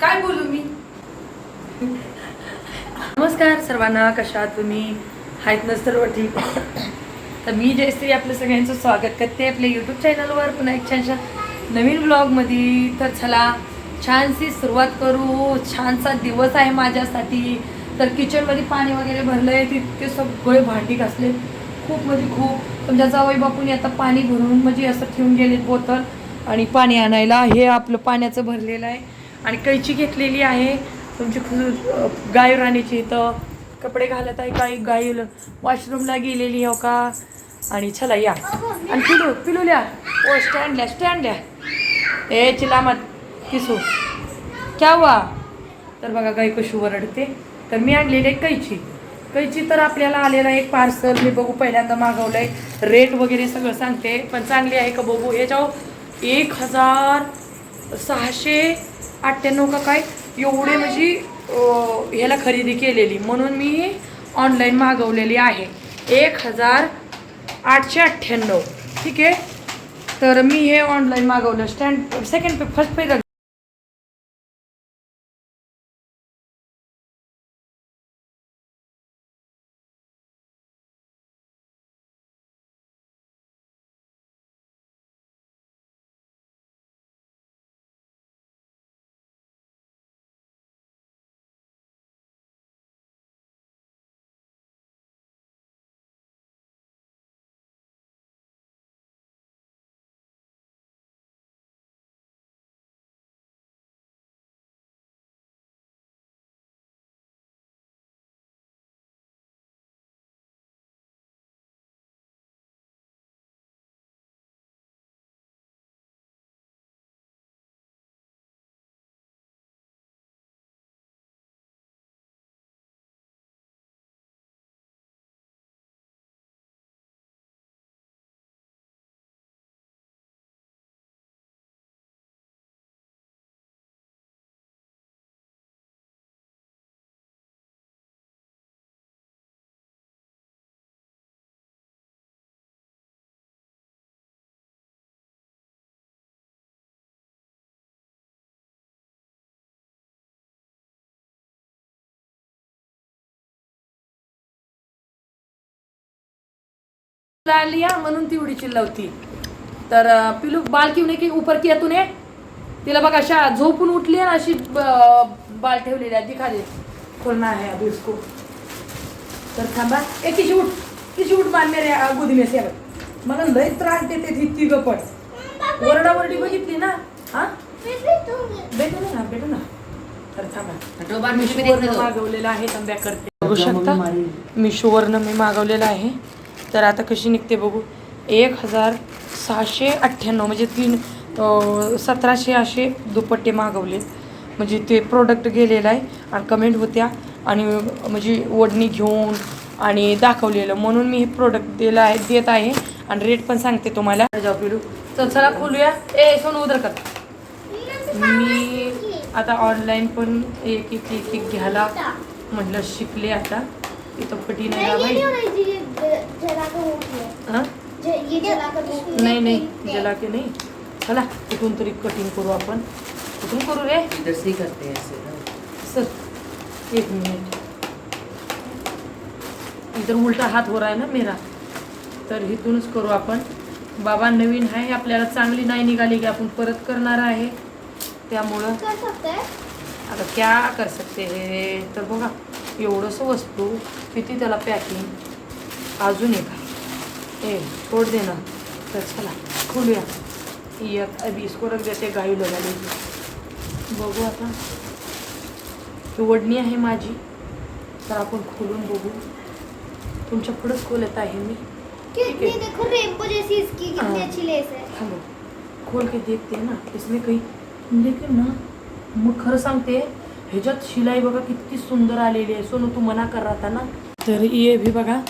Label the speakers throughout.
Speaker 1: काय बोलू मी? नमस्कार सर्वांना कशा तुम्ही? आहेत ना सर्व ठीक. तर मी जयश्री आपलं सगळ्यांचं स्वागत करते आपल्या यूट्यूब चॅनलवर पुन्हा एक छानशा नवीन ब्लॉगमध्ये तर चला छानशी सुरुवात करू. छानसा दिवस आहे माझ्यासाठी. तर किचनमध्ये पाणी वगैरे भरलं आहे तितके सगळे भांडी घासले. खूप म्हणजे खूप. तुमच्या जावई बापूने आता पाणी भरून म्हणजे असं ठेवून गेले बोतल आणि पाणी आणायला. हे आपलं पाण्याचं भरलेलं आहे. आणि कैची घेतलेली आहे. तुमची गाय राणीची इथं. कपडे घालत आहे काही. गाय वॉशरूमला गेलेली हो का? आणि चला या. आणि पिलू पिलू लिया. ओ स्टँड द्या स्टँड द्या. ए चिलामत किसू. क्या हुआ? तर बघा गाय कशी वरडते तर मी आणलेली आहे कैची. कैची तर आपल्याला आलेला एक पार्सल मी बघू पहिल्यांदा मागवलं आहे रेट वगैरे सगळं सांगते. पण चांगली आहे का बघू? याच्यावर एक हजार सहाशे अठ्ठ्याण्णव का काय एवढे म्हणजे ह्याला खरेदी केलेली. म्हणून मी ऑनलाईन मागवलेली आहे. एक हजार आठशे अठ्ठ्याण्णव. ठीक आहे? तर मी हे ऑनलाईन मागवलं. स्टँड सेकंड पे फर्स्ट लिया म्हणून ती उडी चिल्लावती. तर पिलू बाल क्यों नाही की ऊपर किया तूने? तिला बघा अशा झोपून उठली आणि अशी बाल ठेवलेली आहे. दिखा दे. खोलना आहे अभी उसको. तर थांबा. ए किशी उठ. किशी उठ मान मेरे गोदी में से अब. मला लय त्रास देते ती ती गपट बघितली ना? हा? भेटू ना भेटू ना. तर थांबा. मिशोवरनं मागवलेलं आहे तांब्या करते. बघू शकता. मिशोवरनं मी मागवलेलं आहे. तर आता कशी निघते बघू. एक हजार सहाशे अठ्ठ्याण्णव म्हणजे तीन सतराशे असे दुपट्टे मागवले. म्हणजे ते प्रोडक्ट गेलेलं आहे आणि कमेंट होत्या आणि म्हणजे ओढणी घेऊन आणि दाखवलेलं. म्हणून मी हे प्रोडक्ट दिलं आहे देत आहे आणि रेट पण सांगते तुम्हाला. पिलू तर चला खोलूया. ए सोनू उदर कर. मी आता ऑनलाईन पण एक एक एक एक घ्यायला म्हटलं शिकले आता. इथं फटी नाही हां? नाही नाही जला के नाही। चला इथून तरी कटिंग करू आपण। कुठून करू रे।
Speaker 2: इधर से ही करते हैं
Speaker 1: सर एक मिनिट। इधर उलटा हात हो रहा है ना मेरा। तर इथूनच करू आपण। बाबा नवीन आहे आपल्याला चांगली नाही निघाली की आपण परत करणार आहे. त्यामुळं आता क्या कर सकते हे? तर बघा एवढंसं वस्तू किती त्याला पॅकिंग अजून एक. आहे ए छोड़ देना तर चला खोलूया. एक अभी इसको रख देते गाई लगा लेगी बघू आता. ही ओढणी आहे माझी. तर आपण खोलून बघू. तुमच्या पुढंच खोलत आहे मी.
Speaker 3: कितनी देखो रेनबो जैसी इसकी कितनी
Speaker 1: हाँ।
Speaker 3: अच्छी लेस है
Speaker 1: थांबो खोल के देखते ना. इसमें काही. लेकिन ना मग खरं सांगते ह्याच्यात शिलाई बघा किती सुंदर आलेली आहे. सोनू तू मना कर रहा था ना. तर ये भी बघा.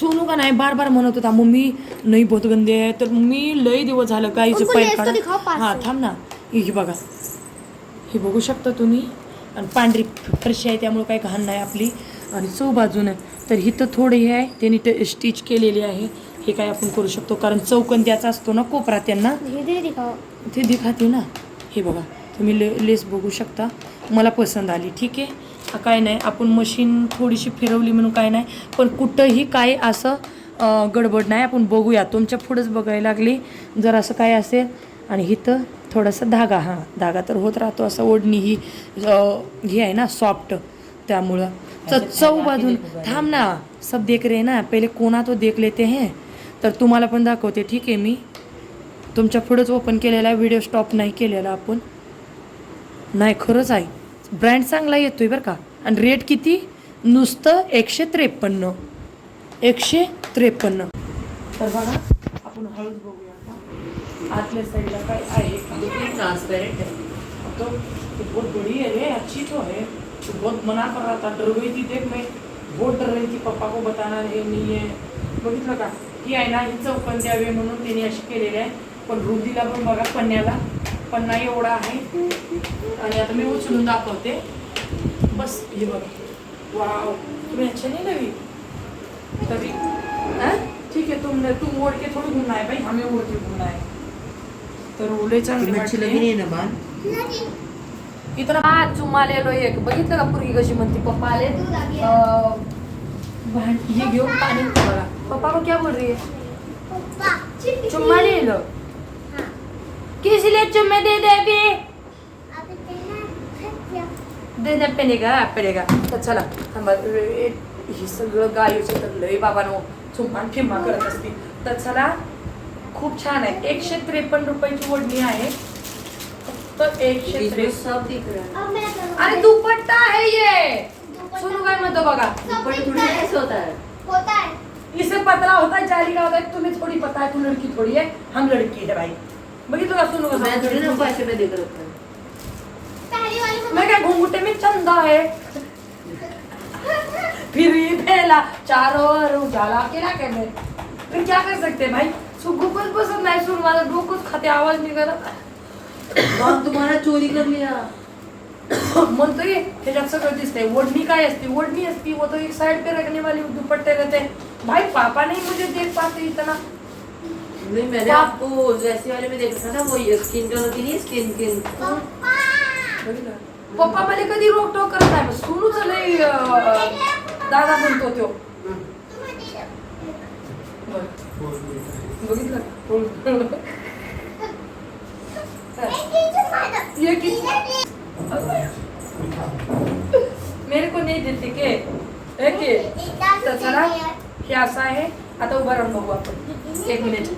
Speaker 1: सोनू का नाही? बार बार म्हणत होता मम्मी नाही बहुत गंदे आहे. तर मी लई दिवस झालं
Speaker 3: उनको
Speaker 1: पाय
Speaker 3: पास?
Speaker 1: हा. थांब ना. ही बघा. हे बघू शकता तुम्ही. आणि पांढरी फरशी आहे त्यामुळे काही घाण नाही आपली. आणि चौ बाजूनं तर ही तर थोडी हे आहे. त्यांनी ते स्टिच केलेली आहे. हे काय आपण करू शकतो? कारण चौकन द्याचा असतो ना कोपरा त्यांना. ते दिखाते ना. हे बघा. तुम्ही ले लेस बघू शकता. मला पसंत आली. ठीक आहे? काय नाही. आपण मशीन थोडीशी फिरवली म्हणून काय नाही. पण कुठंही काय असं गडबड नाही. आपण बघूया. तुमच्या पुढंच बघायला लागली. जर असं काय असेल आणि इथं थोडासा धागा. हां धागा तर होत राहतो. असं ओढणी ही ही आहे ना सॉफ्ट त्यामुळं. तर चौ बाजून. थांब ना. सब देख रहे हैं ना. पहिले कोणा तो देख लेते हैं? तर तुम्हाला पण दाखवते. ठीक आहे मी. तुमच्या पुढंच ओपन केलेला आहे. व्हिडिओ स्टॉप नाही केलेला आपण. नाही खरंच आहे. ब्रँड चांगला येतो आहे बरं का. आणि रेट किती? नुसतं एकशे त्रेपन्न. एकशे त्रेपन्न. तर बघा आपण हळूच बघूया आता. आतल्या साईडला काय आहे? का?
Speaker 2: ट्रांसपेरेंट है
Speaker 1: तो. तो बहुत बड़ी है रे अच्छी तो है तो बहुत मना कर रहा था. डर गई थी देख मैं. बहुत डर रही थी पप्पा को बताना हे नाही आहे बघितलं का? की आहे ना ही चौकन द्यावे म्हणून त्यांनी अशी केलेली आहे. पण रुदीला पण बघा पन्न्याला पन्ना एवढा आहे. आणि आता मी उचलून दाखवते. बस हे बघा. वाव. तुम्हें अच्छा नहीं लगी तभी हाँ? ठीक है तुमने तुम ओढ़ के थोड़ी घूमना है भाई हमें ओढ़ के घूमना है तर ओले चांगले वाटले.
Speaker 2: लगी नहीं ना बाल?
Speaker 1: इथं हा चुमा आलेलो एक बघितलं का पूर्वी कशी म्हणते? पप्पा आले. हे घेऊन पाणी बघा पप्पा को क्या बोल रही है चुम्मा ले लो
Speaker 3: हाँ
Speaker 1: किस लिए चुम्मे दे दे अभी? देण्या पेनेगा पेनेगा तर चला थांबा हे सगळं गायूचं तर लय बाबानो चुम्मा ठिम्मा करत असते तर चला खूप छान आहे. एकशे त्रेपन्न रुपयाची ओढणी आहे. फक्त एकशे त्रेपन्न
Speaker 2: है
Speaker 1: अरे दुपट्टा आहे ये! सुनू काय म्हणतो बघा.
Speaker 3: है
Speaker 2: होता
Speaker 1: इसे पतला होता जाली का होता है तुम्हें थोड़ी पता है तू लड़की थोड़ी है हम लड़की है भाई। बघितलं का सुनू
Speaker 2: तो मैं थोड़ी ना
Speaker 1: का
Speaker 2: ऊपर ऐसे में देख रखा है।
Speaker 3: पहली वाली को
Speaker 1: मैं क्या घूंघटे में चंदा है? फिर ये फैला चारों ओर उजाला। अकेला क्या मैं? फिर क्या कर सकते हैं भाई? सुगु पण बसत नाही सुन माझा डोकंच खाते आवाज निघाला
Speaker 2: काम तुम्हारा चोरी कर लिया।
Speaker 1: म्हणतोय ह्याच्यात सगळं दिसतंय ओढणी काय असते ओढणी असती वो तो एक साइड पे रखने वाली दुपट्टे रहते हैं। भाई पापा नहीं मुझे देख पाते इतना।
Speaker 2: नहीं मैंने आपको वैसे वाले में देख था वो स्किन टोन होती नहीं स्किन किन
Speaker 3: पप्पा
Speaker 1: पप्पा मला कधी रोकटोक करत नाही सुरूच लय अं, दादा म्हणतो तो बघितलं?
Speaker 3: एक मारो
Speaker 1: को नाही देते के। हे के
Speaker 3: एकदा
Speaker 1: तर चला हे। असं आहे आता उभा राहून बघू आपण एक मिनिट।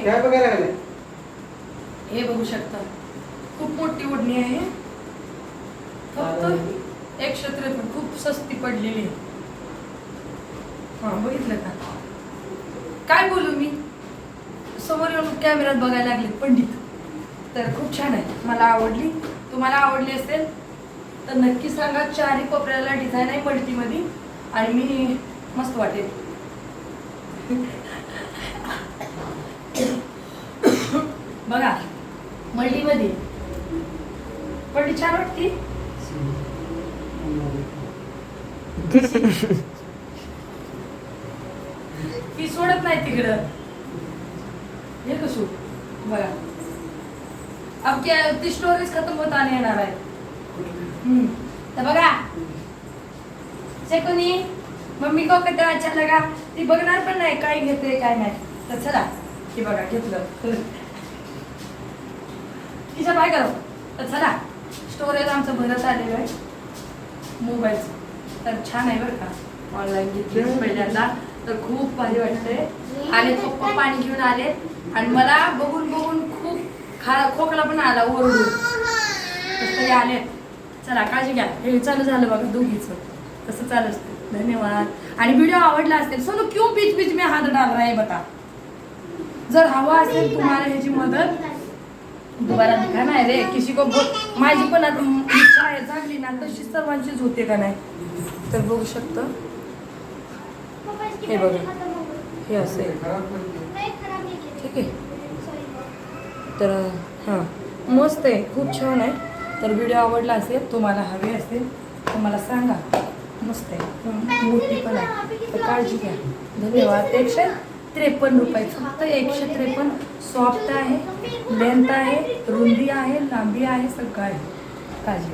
Speaker 1: आहे
Speaker 4: काय बघायला लागले.
Speaker 1: हे बघू शकता. खूप मोठी ओढणी आहे. फक्त एकशे त्रेपन्न खूप सस्ती पडलेली आहे. हा बघितलं का? काय बोलू मी? समोर येऊन कॅमेऱ्यात बघायला लागले पंडित. तर खूप छान आहे. मला आवडली? तुम्हाला आवडली असेल तर नक्की सांगा. चारही कोपऱ्याला डिझाईन आहे मल्टीमध्ये आणि मी मस्त वाटेल. बघा मल्टीमध्ये पण छान वाटती. ती सोडत नाही तिकडं. हे कसू बघा. अब ती स्टोरीज खतम होत आणि येणार आहे. हम्म. तर बघा. कोणी मम्मी को कधी अच्छा लगा. ती बघणार पण नाही काय घेते काय नाही. तर चला हे बघा घेतलं. तिच्या काय करू. तर चला. स्टोरेज आमचं भरत आलेलं आहे. मोबाईलचं तर छान आहे बरं का. ऑनलाईन घेतली पहिल्यांदा. तर खूप भारी वाटतंय. आले पप्पा पाणी घेऊन आले. आणि मला बघून बघून खूप खा खोकला पण आला ओरडून. कसं तरी आले. चला काळजी घ्या. हे चालू झालं बघा दोघीचं. कसं चालू असतं. धन्यवाद. आणि व्हिडिओ आवडला असेल सोनू क्यों बीच बीच में हाथ डाल रहा है बता. जर हवा असेल तुम्हाला ह्याची मदत दुबारा का नाही रे. किशी को माझी पण आता इच्छा आहे चांगली ना तशीच सर्वांचीच होते का नाही? तर बघू शकतं. हे
Speaker 3: बैटरी
Speaker 1: बघा.
Speaker 3: हे असेल
Speaker 1: ठीक आहे. तर हां. मस्त आहे. खूप छान आहे. तर व्हिडिओ आवडला असेल तुम्हाला हवे असेल तर मला सांगा. मस्त आहे. मोठी पण आहे. तर काळजी घ्या. धन्यवाद. एकशे त्रेपन्न रुपये. फक्त एकशे त्रेपन्न. सॉफ्ट आहे लेंथ आहे रुंदी आहे लांबी आहे सगळं आहे. काळजी